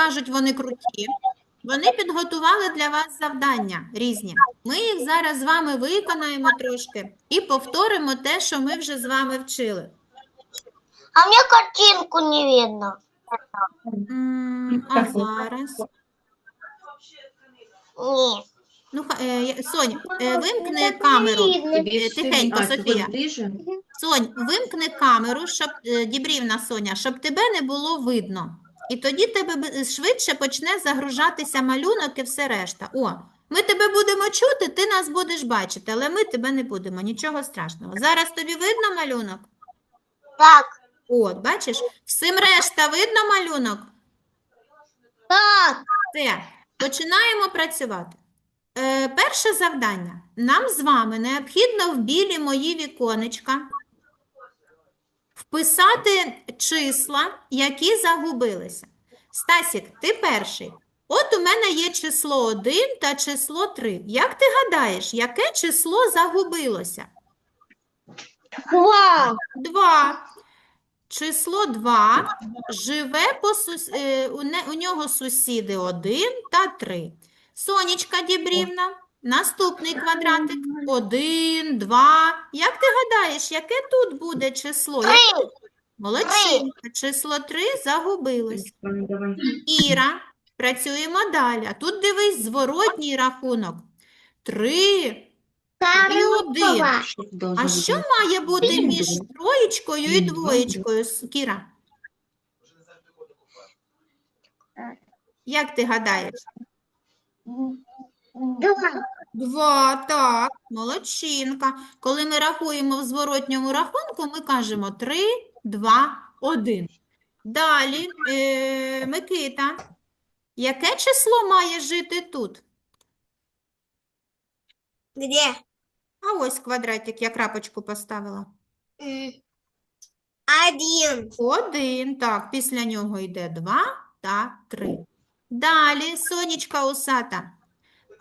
скажуть, вони круті. Вони підготували для вас завдання різні. Ми їх зараз з вами виконаємо трошки і повторимо те, що ми вже з вами вчили. А мне картинку не видно. М, А зараз. Не. Ну, ха- е, я- Сонь, е, вимкни камеру. Тобі Тихенько, а, Софія. ближче? Сонь, вимкни камеру, щоб е, Дібрівна Соня, щоб тебе не було видно. І тоді тебе швидше почне загружатися малюнок і все решта. О, ми тебе будемо чути, ти нас будеш бачити, але ми тебе не будемо. Нічого страшного. Зараз тобі видно малюнок? Так. От, бачиш, всім решта видно малюнок? Так. Все, починаємо працювати. Е, перше завдання. Нам з вами необхідно в білі мої віконечка вписати числа, які загубилися. Стасік, ти перший. От у мене є число 1 та число 3. Як ти гадаєш, яке число загубилося? Два. 2. Число 2 живе по сус... е, у, у нього сусіди 1 та 3. Сонечка Дібрівна, наступний квадратик 1, 2. Як ти гадаєш, яке тут буде число? Три. Молодчинка. Число 3 загубилось. Іра, працюємо далі. А тут дивись зворотній рахунок. 3 і 1. Що тут должно А що має бути між троєчкою і двоєчкою, Кіра? Як ти гадаєш? Два. Два, так, молодчинка. Коли ми рахуємо в зворотньому рахунку, ми кажемо 3, 2, 1. Далі, е, Микита, яке число має жити тут? Где? А ось квадратик, я крапочку поставила. М. Один. Один, так, після нього йде два та три. Далі, сонечка усата.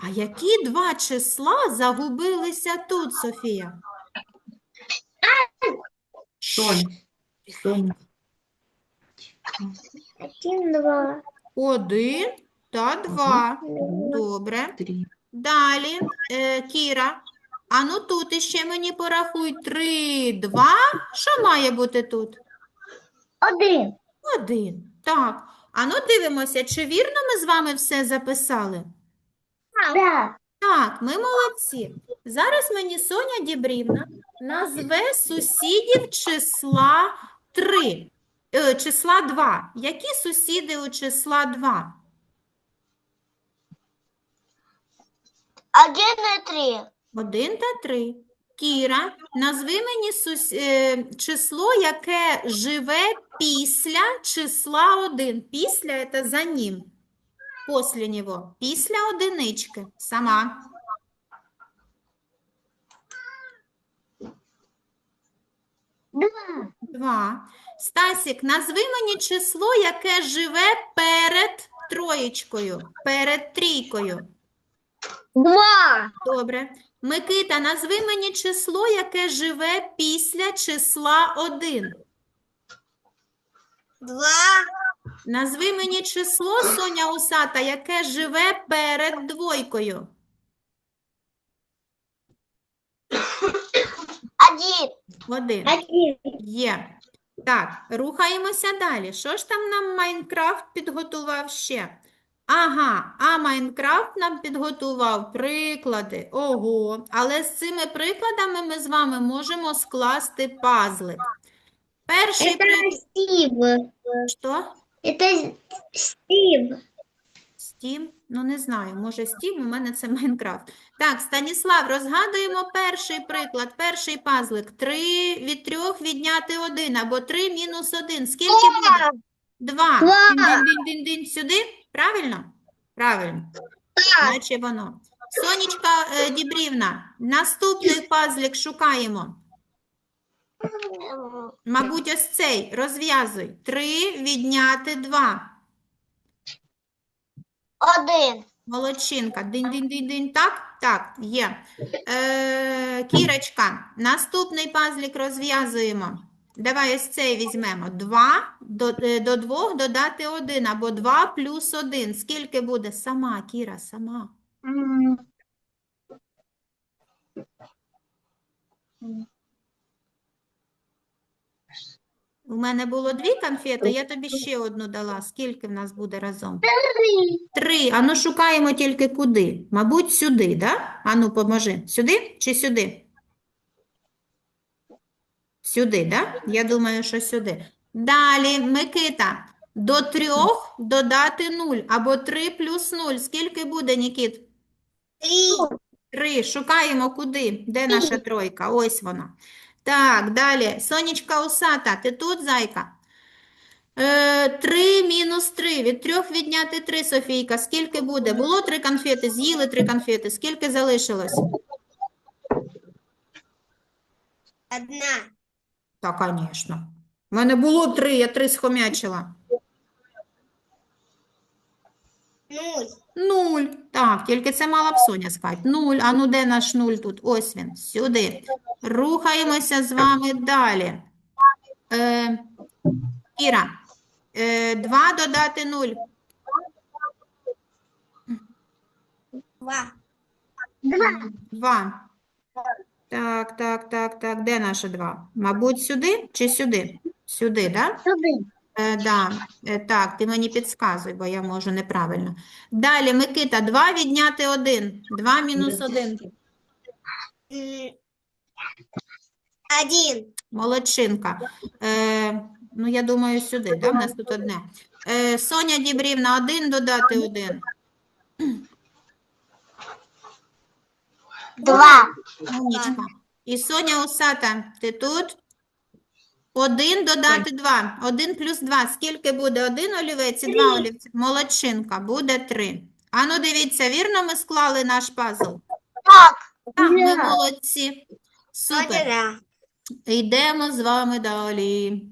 А які два числа загубилися тут, Софія? Сонь. Сонь. Один, два. Один та два. Добре. Три. Далі, е, Кіра. А ну тут іще мені порахуй. Три, два. Що має бути тут? Один. Один. Так. А ну дивимося, чи вірно ми з вами все записали? Да. Так, ми молодці. Зараз мені Соня Дібрівна назве сусідів числа 3, е, числа 2. Які сусіди у числа 2? Один и три. 1 та 3. Кіра, назви мені сус... е, число, яке живе після числа 1. Після – це за ним. Після нього. Після одинички. Сама. Два. Два. Стасік, назви мені число, яке живе перед троєчкою, перед трійкою. Два. Добре. Микита, назви мені число, яке живе після числа 1. Два. Назви мені число, Соня Усата, яке живе перед двойкою. Один. Один. Один. Є. Так, рухаємося далі. Що ж там нам Майнкрафт підготував ще? Ага, а Майнкрафт нам підготував приклади. Ого. Але з цими прикладами ми з вами можемо скласти пазлик. Перший приклад. Що? Это Стив. Стім? Ну, не знаю, може Стім, у мене це Майнкрафт. Так, Станіслав, розгадуємо перший приклад, перший пазлик. Три від трьох відняти один, або три мінус один. Скільки буде? Два. Два. Дин-дин-дин-дин сюди? Правильно? Правильно. Наче воно. Сонечка е, Дібрівна, наступний пазлик шукаємо. Мабуть, ось цей. Розв'язуй. Три відняти два. Один. Молодчинка. Динь-динь-динь-динь. Так? Так, є. Е, Кірочка, наступний пазлик розв'язуємо. Давай ось цей візьмемо. 2 до, е, до 2 додати 1 або 2 плюс 1. Скільки буде? Сама, Кіра, сама. У мене було дві конфети, я тобі ще одну дала. Скільки в нас буде разом? Три. Три. Ану, шукаємо тільки куди. Мабуть, сюди, да? Ану, поможи. Сюди чи сюди? Сюди, да? Я думаю, що сюди. Далі, Микита. До трьох додати нуль або три плюс нуль. Скільки буде, Нікіт? Три. Шукаємо куди? Де наша тройка? Ось вона. Так, далі. Сонечка Усата, ти тут, зайка? Е, Три мінус три. Від трьох відняти три, Софійка. Скільки буде? Було три конфети, з'їли три конфети. Скільки залишилось? Одна. Так, звісно. У мене було три, я три схомячила. Нуль. Нуль. Так, тільки це мала б Соня сказати. Нуль. А ну де наш нуль тут? Ось він, сюди. Рухаємося з вами далі. Е, Іра, е, два додати нуль. Два. Два. Так, так, так, так. Де наше два? Мабуть, сюди чи сюди? Сюди, да? Сюди. Е, да. Е, так, ти мені підказуй, бо я можу неправильно. Далі, Микита, 2 відняти 1. 2 мінус 1. Один. Молодчинка. Е, ну, я думаю, сюди, да? В нас тут одне. Е, Соня Дібрівна, 1 додати 1. Два. Умнічка. І Соня Усата, ти тут? 1 додати 2. 1 плюс 2. Скільки буде? 1 олівець і 2 олівці. Молодчинка, буде 3. Ану, дивіться, вірно ми склали наш пазл? Так. Так, ми молодці. Супер. Йдемо з вами далі.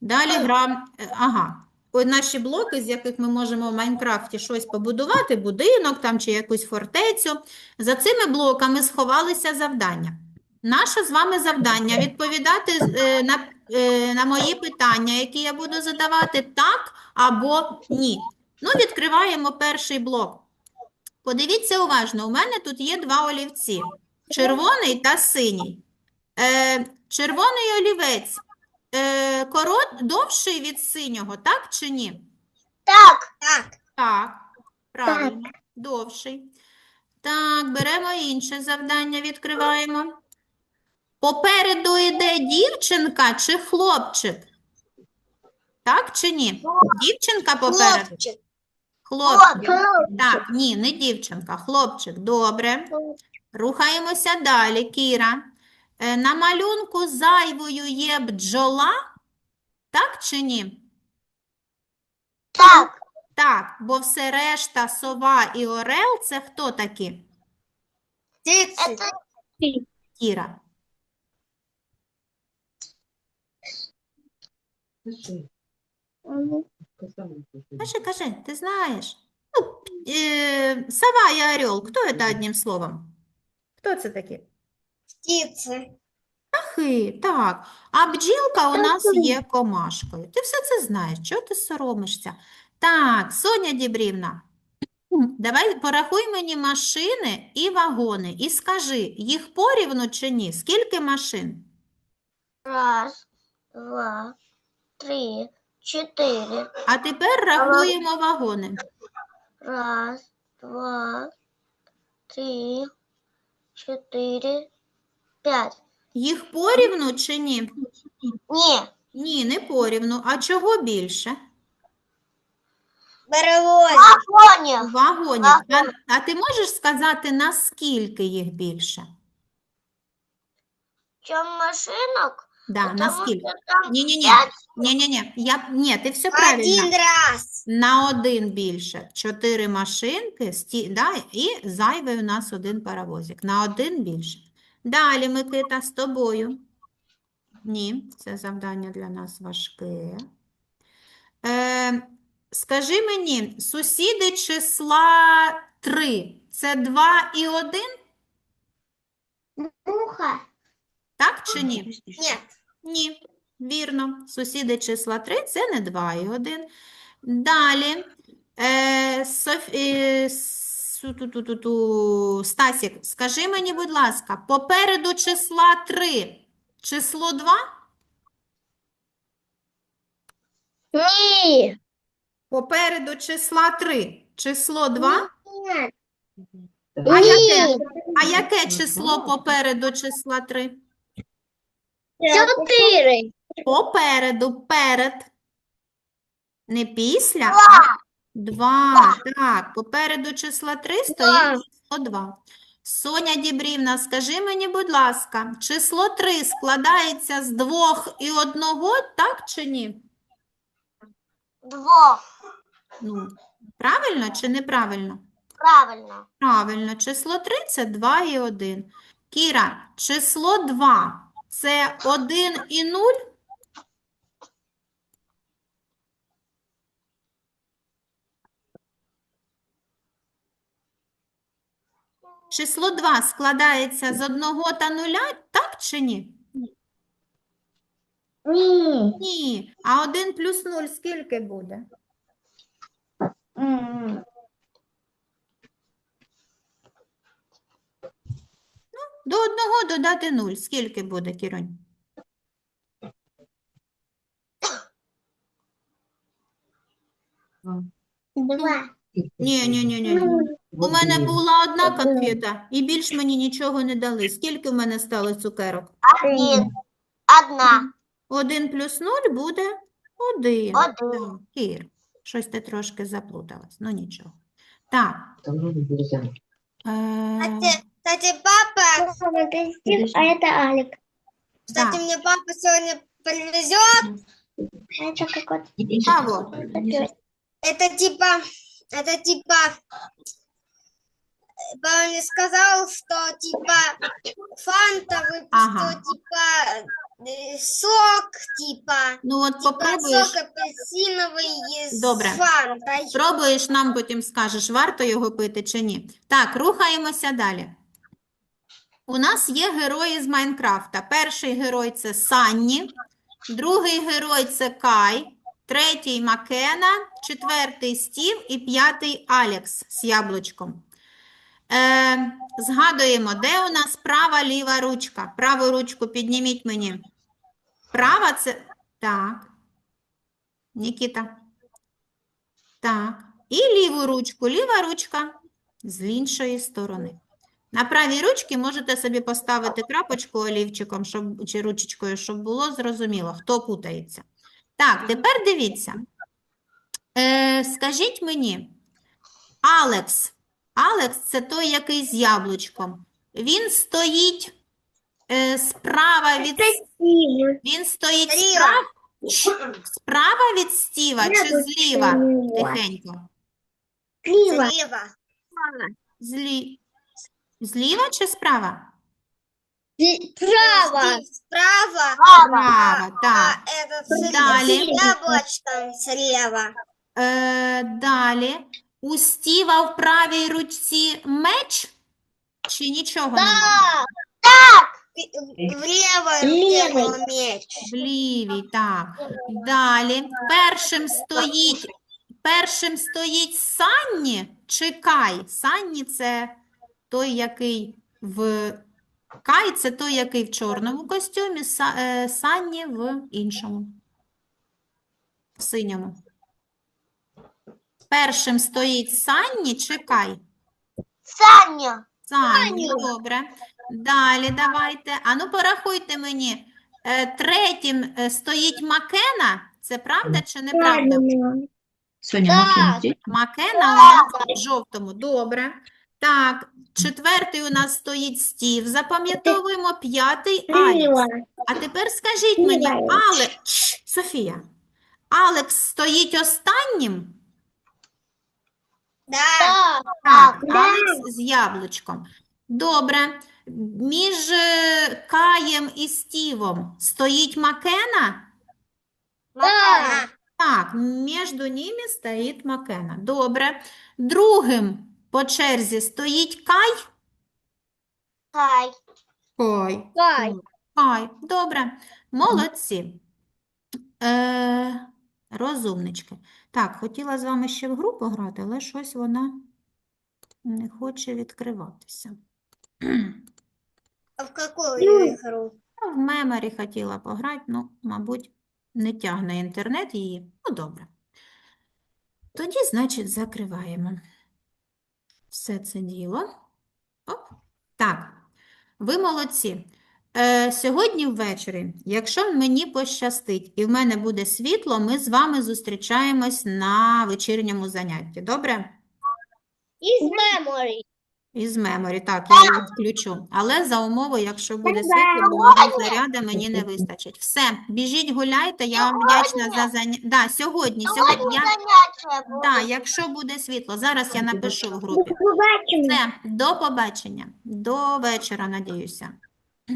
Далі гра. Ага. Наші блоки, з яких ми можемо в Майнкрафті щось побудувати, будинок там чи якусь фортецю. За цими блоками сховалися завдання. Наше з вами завдання відповідати е, на, е, на мої питання, які я буду задавати так або ні. Ну, відкриваємо перший блок. Подивіться уважно, у мене тут є два олівці: червоний та синій. Е, червоний олівець е, корот, довший від синього, так чи ні? Так. Так. Так, правильно, довший. Так, беремо інше завдання, відкриваємо. Попереду йде дівчинка чи хлопчик? Так чи ні? Дівчинка попереду? Хлопчик. Хлопчик. Так, ні, не дівчинка, хлопчик. Добре. Рухаємося далі, Кіра. Е, На малюнку зайвою є бджола, так чи ні? Так. Так, бо все решта, сова і орел це хто такі? Это Кіра. Кажи, кажи, ти знаєш? Ну, е, сова і орел, хто це одним словом? Хто це такі? птицы. Птахи, так. А бджілка у нас є комашкою. Ти все це знаєш, чого ти соромишся? Так, Соня Дібрівна, давай порахуй мені машини і вагони і скажи, їх порівну чи ні? Скільки машин? Раз, два, три, четыре. А тепер рахуємо вагони. Раз, два, три, четыре, пять. Їх порівну чи ні? Не. Ні, не порівну. А чого більше? Паровозик. Вагоне. Вагонів. А, а ти можеш сказати, наскільки їх більше? Чем машинок? Да, наскільки? там Ні-ні-ні. пять. Ні-ні-ні. Я... Ні, ти все правильно. раз. На один більше. Чотири машинки, сті... да, і зайвий у нас один паровозик. На один більше. Далі, Микита, з тобою. Ні, це завдання для нас важке. Е, скажи мені, сусіди числа 3 – це 2 і 1, Муха. так чи ні? Нет. Ні. Вірно. Сусіди числа 3 – це не 2 і 1. Далі. Е, Соф... е, су- ту- ту- ту- ту. Стасік, скажи мені, будь ласка, попереду числа 3 число 2? Ні. Попереду числа 3 число 2? Ні. А яке, а яке число попереду числа 3? Чотири. Попереду, перед. Не після, а 2. Так, попереду числа 3 стоїть число 2. Соня Дібрівна, скажи мені, будь ласка, число 3 складається з двох і одного, так чи ні? Двох. Ну, правильно чи неправильно? Правильно. Правильно, число 3 – це 2 і 1. Кіра, число 2 – це 1 і 0? Число 2 складається з 1 та 0, так чи ні? Ні. Ні. А 1 плюс 0 скільки буде? Ну, До 1 додати 0. Скільки буде, Кіронь? Два. Ні, ні, ні, ні. У мене була одна конфета, і більш мені нічого не дали. Скільки в мене стало цукерок? Один. Одна. Один плюс нуль буде один. Один. Так, Кір, щось ти трошки заплуталась. Ну нічого. Так. Е, Кстати, папа, Это Стив, а это Алик. кстати, Да. мне папа сегодня привезет. А это какой-то... а вот. Это типа, это типа, папа мне сказал, что типа фанта выпустил, Ага. типа э, сок, типа, Ну от типа попробуєш, сок апельсиновый с Добре. фантой. спробуєш, нам потім скажеш, варто його пити чи ні. Так, рухаємося далі. У нас є герої з Майнкрафта. Перший герой це Санні, другий герой це Кай, третій Макена, четвертий Стів і п'ятий Алекс з яблучком. Е, згадуємо, де у нас права ліва ручка. Праву ручку підніміть мені. Права це. Так. Нікіта. Так. І ліву ручку. Ліва ручка з іншої сторони. На правій ручці можете собі поставити крапочку олівчиком щоб, чи ручечкою, щоб було зрозуміло, хто путається. Так, тепер дивіться. Е, скажіть мені, Алекс. Алекс це той, який з яблучком. Він стоїть е, справа від він стоїть справа, справа від Стіва чи зліва? Тихенько. Слева. Злі... Зліва чи справа? Справа, Справа, а так. Этот с Далее. слева. Е, далі. У Стіва в правій ручці меч? Чи нічого немає? В левой Левой. руке был меч. В лівій, так. Далі. Першим стоїть, першим стоїть Санні чи Кай? Санні це той, який в Кай це той, який в чорному костюмі, е, Санні в іншому. В синьому. Першим стоїть Санні чи Кай? Саня. Санні, добре. Далі давайте. Ану, порахуйте мені. Е, Третім е, стоїть Макена. Це правда чи неправда? Соня. Макін, Макена у нас в жовтому. Добре. Так, четвертий у нас стоїть Стів. Запам'ятовуємо п'ятий Алекс. А тепер скажіть мені, Слива. Але... Софія, Алекс стоїть останнім? Так, Да. Алекс з яблучком. Добре. Між е, Каєм і Стівом стоїть Макена? Да. Так, між ними стоїть Макена. Добре. Другим по черзі стоїть Кай? Кай. Кай. Кай. Кай. Добре. Молодці. Е, розумнички. Так, хотіла з вами ще в гру пограти, але щось вона не хоче відкриватися. А в какую игру? Ну, В меморі хотіла пограти, ну, мабуть, не тягне інтернет її. Ну, добре. Тоді, значить, закриваємо все це діло. Оп. Так, ви молодці. Е, сьогодні ввечері, якщо мені пощастить і в мене буде світло, ми з вами зустрічаємось на вечірньому занятті. Добре? Із memory. Із меморі, так, я його включу. Але за умови, якщо буде світло, бо мого заряду мені не вистачить. Все, біжіть, гуляйте, я вам вдячна за заняття. Да, сьогодні. Сьогодні Я... Да, якщо буде світло, зараз я напишу в групі. Все, до побачення. До вечора, надіюся.